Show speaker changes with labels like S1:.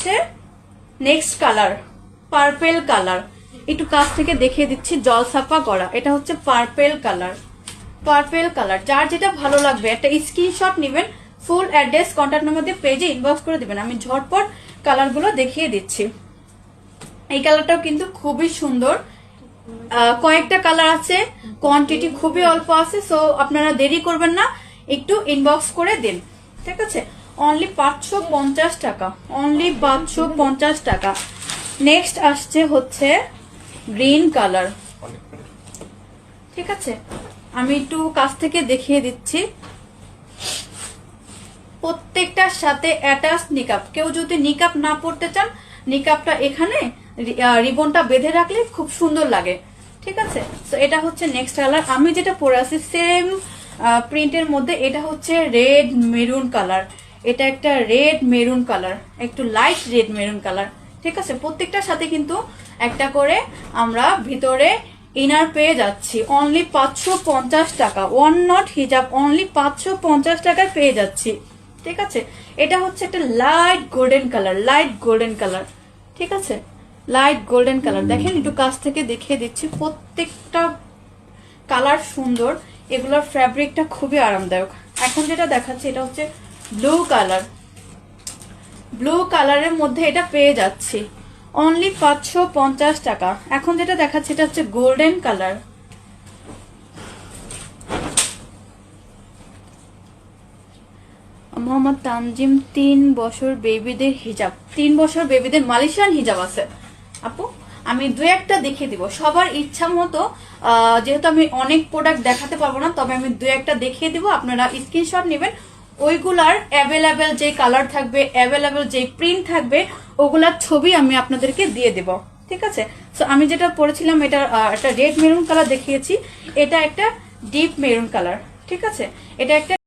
S1: হচ্ছে next colour purple colour একটু কাছ থেকে দেখিয়ে দিচ্ছি, জল ছাপা করা। এটা হচ্ছে পার্পেল কালার পার্পেল কালার যার যেটা ভালো লাগবে, একটা স্ক্রিনশট নেবেন ফুল অ্যাড্রেস কন্ট্যাক্ট নাম্বার দিয়ে পেজে ইনবক্স করে দিবেন। আমি ঝটপট কালারগুলো দেখিয়ে দিচ্ছি। এই কালারটাও কিন্তু খুবই সুন্দর। কয়েকটা কালার আছে কোয়ান্টিটি খুবই অল্প আছে সো আপনারা দেরি করবেন না, একটু ইনবক্স করে দিন। ঠিক আছে? অনলি পাঁচশো পঞ্চাশ টাকা। অনলি পাঁচশো পঞ্চাশ টাকা। নেক্সট আসছে হচ্ছে গ্রিন কালার ঠিক আছে? আমি একটু কাছ থেকে দেখিয়ে দিচ্ছি। প্রত্যেকটার সাথে অ্যাটাচ নিকাপ কেউ যদি নিকাপ না পড়তে চান নিকাপটা এখানে রিবনটা বেঁধে রাখলে খুব সুন্দর লাগে। ঠিক আছে? তো এটা হচ্ছে নেক্সট কালার আমি যেটা পরে আছি সেম প্রিন্টের মধ্যে এটা হচ্ছে রেড মেরুন কালার এটা একটা রেড মেরুন কালার একটু লাইট রেড মেরুন কালার ঠিক আছে? প্রত্যেকটার সাথে কিন্তু একটা করে আমরা ভিতরে ইনার পেয়ে যাচ্ছি। অনলি পাঁচশো পঞ্চাশ টাকা। ওয়ান নট হিজাব অনলি পাঁচশো পঞ্চাশ টাকায় পেয়ে যাচ্ছি। ঠিক আছে? এটা হচ্ছে একটা light golden colour light golden colour ঠিক আছে? লাইট গোল্ডেন কালার দেখেন, একটু কাছ থেকে দেখিয়ে দিচ্ছি। প্রত্যেকটা কালার সুন্দর। এগুলোর ফ্যাব্রিকটা খুবই আরামদায়ক। এখন যেটা দেখাচ্ছে, এটা হচ্ছে ব্লু কালার ব্লু কালারের মধ্যে এটা পেয়ে যাচ্ছি। অনলি পাঁচশো পঞ্চাশ টাকা। এখন যেটা দেখাচ্ছে, এটা হচ্ছে গোল্ডেন কালার মোহাম্মদ তানজিম, তিন বছর বেবিদের হিজাব তিন বছর বেবিদের মালয়েশিয়ান হিজাব আছে। আপু, আমি দু একটা দেখিয়ে দিব। সবার ইচ্ছা মতো যেহেতু আমি অনেক প্রোডাক্ট দেখাতে পারব না, তবে আমি দু একটা দেখিয়ে দিব। আপনারা স্ক্রিনশট নেবেন। ওইগুলার অ্যাভেলেবেল যে কালার থাকবে অ্যাভেলেবেল যে প্রিন্ট থাকবে, ওগুলার ছবি আমি আপনাদেরকে দিয়ে দেব। ঠিক আছে? সো আমি যেটা পরেছিলাম, এটা একটা রেড মেরুন কালার দেখিয়েছি। এটা একটা ডিপ মেরুন কালার ঠিক আছে? এটা একটা